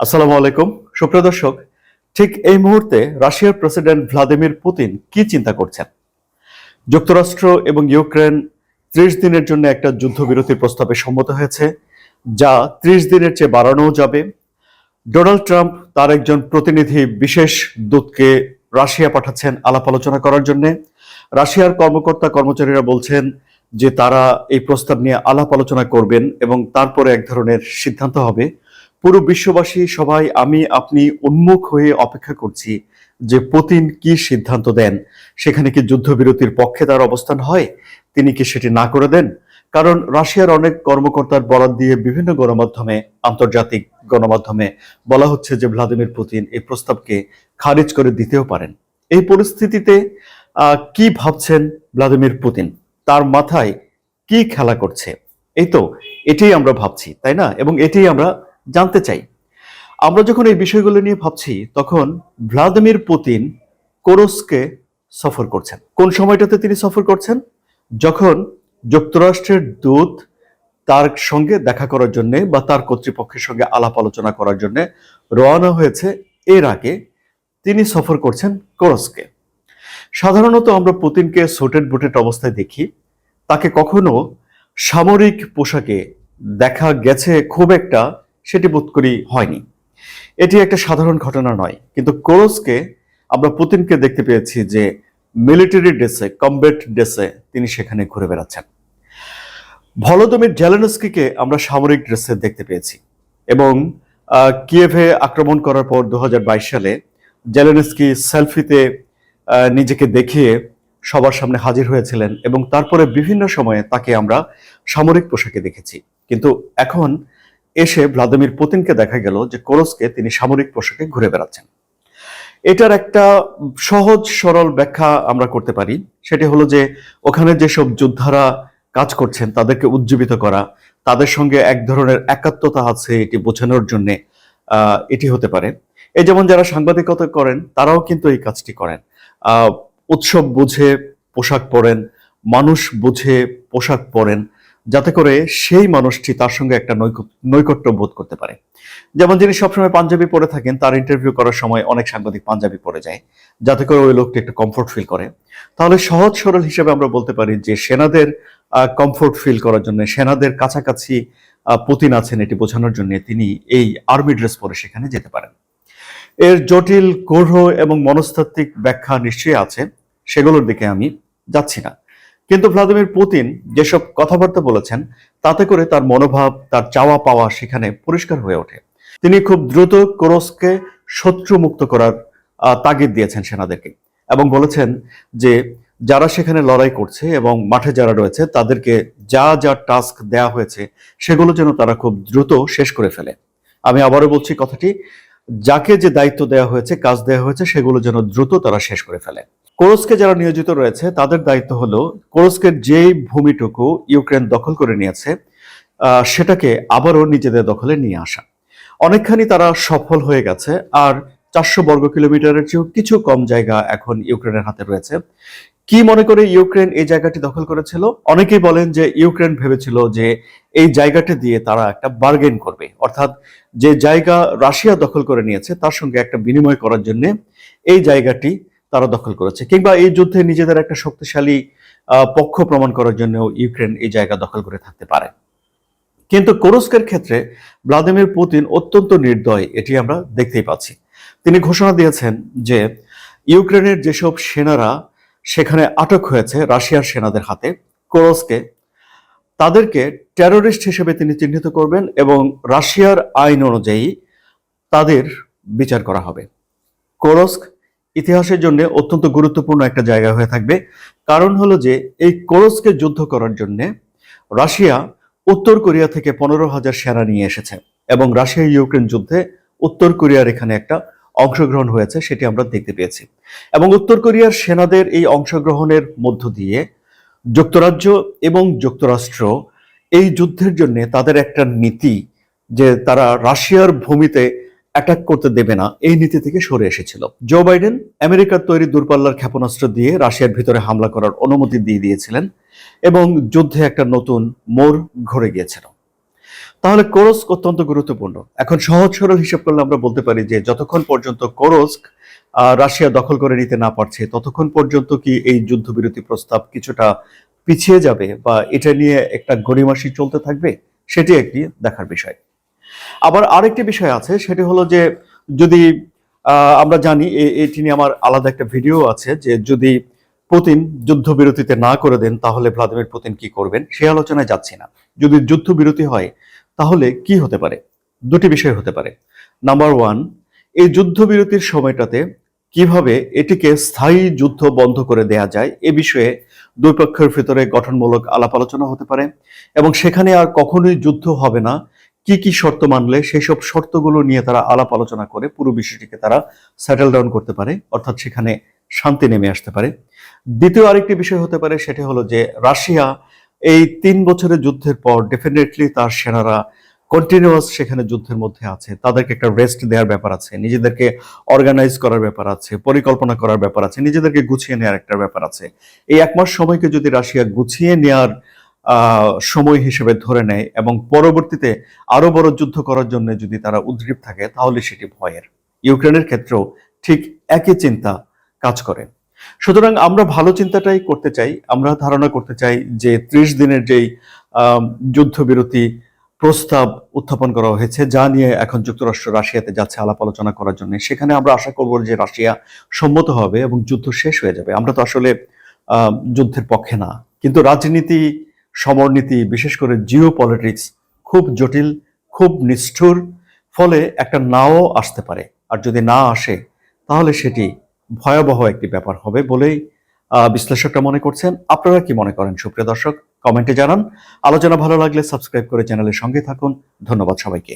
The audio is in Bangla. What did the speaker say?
আসসালামু আলাইকুম। সুপ্রিয় দর্শক, ঠিক এই মুহূর্তে রাশিয়ার প্রেসিডেন্ট ভ্লাদিমির পুতিন কি চিন্তা করছেন? যুক্তরাষ্ট্র এবং ইউক্রেন ত্রিশ দিনের জন্য একটা যুদ্ধবিরতির প্রস্তাবে সম্মত হয়েছে, যা ত্রিশ দিনের চেয়ে বাড়ানোও যাবে। ডোনাল্ড ট্রাম্প তার একজন প্রতিনিধি বিশেষ দূতকে রাশিয়া পাঠাচ্ছেন আলাপ আলোচনা করার জন্য। রাশিয়ার কর্মকর্তা কর্মচারীরা বলছেন যে তারা এই প্রস্তাব নিয়ে আলাপ আলোচনা করবেন এবং তারপরে এক ধরনের সিদ্ধান্ত হবে। পুরো বিশ্ববাসী, সবাই, আমি, আপনি উন্মুখ হয়ে অপেক্ষা করছি যে পুতিন কি সিদ্ধান্ত দেন। সেখানে কি যুদ্ধবিরতির পক্ষে তার অবস্থান হয়? তিনি কি সেটি না করে দেন? কারণ রাশিয়ার অনেক কর্মকর্তার বরাদ দিয়ে বিভিন্ন গণমাধ্যমে, আন্তর্জাতিক গণমাধ্যমে বলা হচ্ছে যে ভ্লাদিমির পুতিন এই প্রস্তাবকে খারিজ করে দিতেও পারেন। এই পরিস্থিতিতে কি ভাবছেন ভ্লাদিমির পুতিন? তার মাথায় কি খেলা করছে? এই তো, এটাই আমরা ভাবছি, তাই না? এবং এটাই আমরা জানতে চাই। আমরা যখন এই বিষয়গুলো নিয়ে ভাবছি, তখন ভ্লাদিমির পুতিন কোরস্কে সফর করছেন। কোন সময়টাতে তিনি সফর করছেন? যখন যুক্তরাষ্ট্রের দূত তার সঙ্গে দেখা করার জন্য বা তার কর্তৃপক্ষের সঙ্গে আলাপ আলোচনা করার জন্য রওনা হয়েছে, এর আগে তিনি সফর করছেন কোরস্কে। সাধারণত আমরা পুতিনকে সুটেড বুটেড অবস্থায় দেখি। তাকে কখনো সামরিক পোশাকে দেখা গেছে খুব একটা সেটি বোধ করি হয়নি। এটি একটা সাধারণ ঘটনা নয়, কিন্তু কোরসকে আমরা পুতিনকে দেখতে পেয়েছি যে মিলিটারি ড্রেসে কমব্যাট ড্রেসে তিনি সেখানে ঘুরে বেড়াচ্ছেন। ভলোদমির জেলেনস্কিকে আমরা সামরিক ড্রেসে দেখতে পেয়েছি এবং কিয়েভে আক্রমণ করার পর দু হাজার বাইশ সালে জেলেনস্কি সেলফিতে নিজেকে দেখিয়ে সবার সামনে হাজির হয়েছিলেন এবং তারপরে বিভিন্ন সময়ে তাকে আমরা সামরিক পোশাকে দেখেছি। কিন্তু এখন এসে ভ্লাদিমির পুতিনকে দেখা গেল যে কোরসকে তিনি সামরিক পোশাকে ঘুরে বেড়াচ্ছেন। এটার একটা সহজ, সরল ব্যাখ্যা আমরা করতে পারি। সেটি হলো যে ওখানে যেসব যোদ্ধারা কাজ করছেন, তাদেরকে উজ্জীবিত করা, তাদের সঙ্গে এক ধরনের একাত্মতা আছে, এটি বোঝানোর জন্য এটি হতে পারে। এই যেমন যারা সাংবাদিকতা করেন, তারাও কিন্তু এই কাজটি করেন। উৎসব বুঝে পোশাক পরেন, মানুষ বুঝে পোশাক পরেন যাতে করে সেই মানুষটি তার সঙ্গে একটা নৈকট্য বোধ করতে পারে। যেমন যিনি সবসময় পাঞ্জাবি পরে থাকেন, তার ইন্টারভিউ করার সময় অনেক সাংবাদিক পাঞ্জাবি পরে যায়। যাতে করে ওই লোকটি একটু কমফোর্ট ফিল করে। তাহলে সহজ সরল হিসেবে আমরা বলতে পারি যে, সেনাদের কমফোর্ট ফিল করার জন্য, সেনাদের কাছাকাছি পুতিন আছেন এটি বোঝানোর জন্য তিনি এই আর্মি ড্রেস পরে সেখানে যেতে পারেন। এর জটিল গৌড় এবং মনস্তাত্ত্বিক ব্যাখ্যা নিশ্চয়ই আছে। সেগুলোর দিকে আমি যাচ্ছি না। কিন্তু ভ্লাদিমির পুতিন যেসব কথাবার্তা বলেছেন, তাতে করে তার মনোভাব, তার চাওয়া পাওয়া সেখানে পরিষ্কার হয়ে ওঠে। তিনি খুব দ্রুত কোরসকে শত্রু মুক্ত করার তাগিদ দিয়েছেন সেনাদেরকে এবং বলেছেন যে, যারা সেখানে লড়াই করছে এবং মাঠে যারা রয়েছে, তাদেরকে যা যা টাস্ক দেয়া হয়েছে, সেগুলো যেন তারা খুব দ্রুত শেষ করে ফেলে। আমি আবারও বলছি কথাটি, যাকে যে দায়িত্ব দেওয়া হয়েছে, কাজ দেওয়া হয়েছে, সেগুলো যেন দ্রুত তারা শেষ করে ফেলে। কোরস্কে যারা নিয়োজিত রয়েছে, তাদের দায়িত্ব হলো কোরস্কের যেই ভূমিটুকু ইউক্রেন দখল করে নিয়েছে সেটাকে আবারও নিজেদের দখলে নিয়ে আসা। অনেকখানি তারা সফল হয়ে গেছে, আর চারশো বর্গ কিলোমিটারের চেয়েও কিছু কম জায়গা এখন ইউক্রেনের হাতে রয়েছে। কি মনে করে ইউক্রেন এই জায়গাটি দখল করেছিল? অনেকেই বলেন যে ইউক্রেন ভেবেছিল যে এই জায়গাটি দিয়ে তারা একটা বার্গেন করবে। অর্থাৎ যে জায়গা রাশিয়া দখল করে নিয়েছে, তার সঙ্গে একটা বিনিময় করার জন্য এই জায়গাটি তারা দখল করেছে। কিংবা এই যুদ্ধে নিজেদের একটা শক্তিশালী পক্ষ প্রমাণ করার জন্য ইউক্রেন এই জায়গা দখল করে থাকতে পারে। কিন্তু কোরস্কের ক্ষেত্রে ভ্লাদিমির পুতিন অত্যন্ত নির্দয়, এটি আমরা দেখতেই পাচ্ছি। তিনি ঘোষণা দিয়েছেন যে, ইউক্রেনের যেসব সেনারা সেখানে আটক হয়েছে রাশিয়ার সেনাদের হাতে, কোরস্কে, তাদেরকে টেরোরিস্ট হিসেবে তিনি চিহ্নিত করবেন এবং রাশিয়ার আইন অনুযায়ী তাদের বিচার করা হবে। কোরস্ক ইতিহাসের জন্য অত্যন্ত গুরুত্বপূর্ণ একটা জায়গা হয়ে থাকবে। কারণ হলো যে, এই কোরস্কে যুদ্ধ করার জন্য রাশিয়া উত্তর কোরিয়া থেকে পনেরো হাজার সেনা নিয়ে এসেছে এবং রাশিয়া ইউক্রেন যুদ্ধে উত্তর কোরিয়ার এখানে একটা অংশগ্রহণ হয়েছে, সেটি আমরা দেখতে পেয়েছি। এবং উত্তর কোরিয়ার সেনাদের এই অংশগ্রহণের মধ্য দিয়ে যুক্তরাজ্য এবং যুক্তরাষ্ট্র এই যুদ্ধের জন্য তাদের একটা নীতি যে, তারা রাশিয়ার ভূমিতে অ্যাটাক করতে দেবে না, এই নীতি থেকে সরে এসেছিল। জো বাইডেন আমেরিকার তৈরি দূরপাল্লার ক্ষেপণাস্ত্র দিয়ে রাশিয়ার ভিতরে হামলা করার অনুমতি দিয়ে দিয়েছিলেন এবং যুদ্ধে একটা নতুন মোড় ঘরে গিয়েছিল। তাহলে কোরস্ক অত্যন্ত গুরুত্বপূর্ণ। এখন সহজ সরল হিসেব করলে আমরা বলতে পারি যে যতক্ষণ পর্যন্ত কোরস্ক রাশিয়া দখল করে নিতে না পারছে, ততক্ষণ পর্যন্ত কি এই যুদ্ধবিরতি প্রস্তাব কিছুটা পিছিয়ে যাবে বা এটা নিয়ে একটা গড়িমাসি চলতে থাকবে? সেটি একটি দেখার বিষয়। আবার আরেকটি বিষয় আছে, সেটি হলো যে যদি আমরা জানি এটি নিয়ে আমার আলাদা একটা ভিডিও আছে যে যদি পুতিন যুদ্ধবিরতিতে না করে দেন, তাহলে ভ্লাদিমির পুতিন কি করবেন? সে আলোচনায় যাচ্ছি না। যদি যুদ্ধবিরতি হয়, তাহলে কি হতে পারে? দুটি বিষয় হতে পারে। নাম্বার ওয়ান, এই যুদ্ধবিরতির সময়টাতে কীভাবে এটিকে স্থায়ী যুদ্ধ বন্ধ করে দেয়া যায়, এ বিষয়ে দুই পক্ষের ভিতরে গঠনমূলক আলাপ আলোচনা হতে পারে এবং সেখানে আর কখনোই যুদ্ধ হবে না কি কি শর্ত মানলে সেই সব শর্তগুলো নিয়ে তারা আলাপ আলোচনা করে পুরো বিষয়টিকে তারা সেটেল ডাউন করতে পারে, অর্থাৎ সেখানে শান্তি নেমে আসতে পারে। দ্বিতীয় আরেকটি বিষয় হতে পারে, সেটি হলো যে রাশিয়া এই তিন বছরের যুদ্ধের পর ডেফিনেটলি তার সেনারা কন্টিনিউয়াস সেখানে যুদ্ধের মধ্যে আছে। তাদেরকে একটা রেস্ট দেওয়ার ব্যাপার আছে, নিজেদেরকে অর্গানাইজ করার ব্যাপার আছে, পরিকল্পনা করার ব্যাপার আছে, নিজেদেরকে গুছিয়ে নেওয়ার একটা ব্যাপার আছে। এই এক মাস সময়কে যদি রাশিয়া গুছিয়ে নেওয়ার সময় হিসেবে ধরে নেয় এবং পরবর্তীতে আরও বড় যুদ্ধ করার জন্য যদি তারা উদ্গ্রীব থাকে, তাহলে সেটি ভয়ের। ইউক্রেনের ক্ষেত্রেও ঠিক একই চিন্তা কাজ করে। সুতরাং আমরা ভালো চিন্তাটাই করতে চাই। আমরা ধারণা করতে চাই যে ত্রিশ দিনের যেই যুদ্ধবিরতি প্রস্তাব উত্থাপন করা হয়েছে, যা নিয়ে এখন যুক্তরাষ্ট্র রাশিয়াতে যাচ্ছে আলাপ আলোচনা করার জন্য। সেখানে আমরা আশা করব যে রাশিয়া সম্মত হবে এবং যুদ্ধ শেষ হয়ে যাবে। আমরা তো আসলে যুদ্ধের পক্ষে না। কিন্তু রাজনীতি সমরনীতি বিশেষ করে জিও পলিটিক্স খুব জটিল, খুব নিষ্ঠুর, ফলে একটা নাও আসতে পারে। আর যদি না আসে, তাহলে সেটি ভয়াবহ একটি ব্যাপার হবে বলেই বিশ্লেষকরা মনে করছেন। আপনারা কি মনে করেন? সুপ্রিয় দর্শক, কমেন্টে জানান। আলোচনা ভালো লাগলে সাবস্ক্রাইব করে চ্যানেলের সঙ্গে থাকুন। ধন্যবাদ সবাইকে।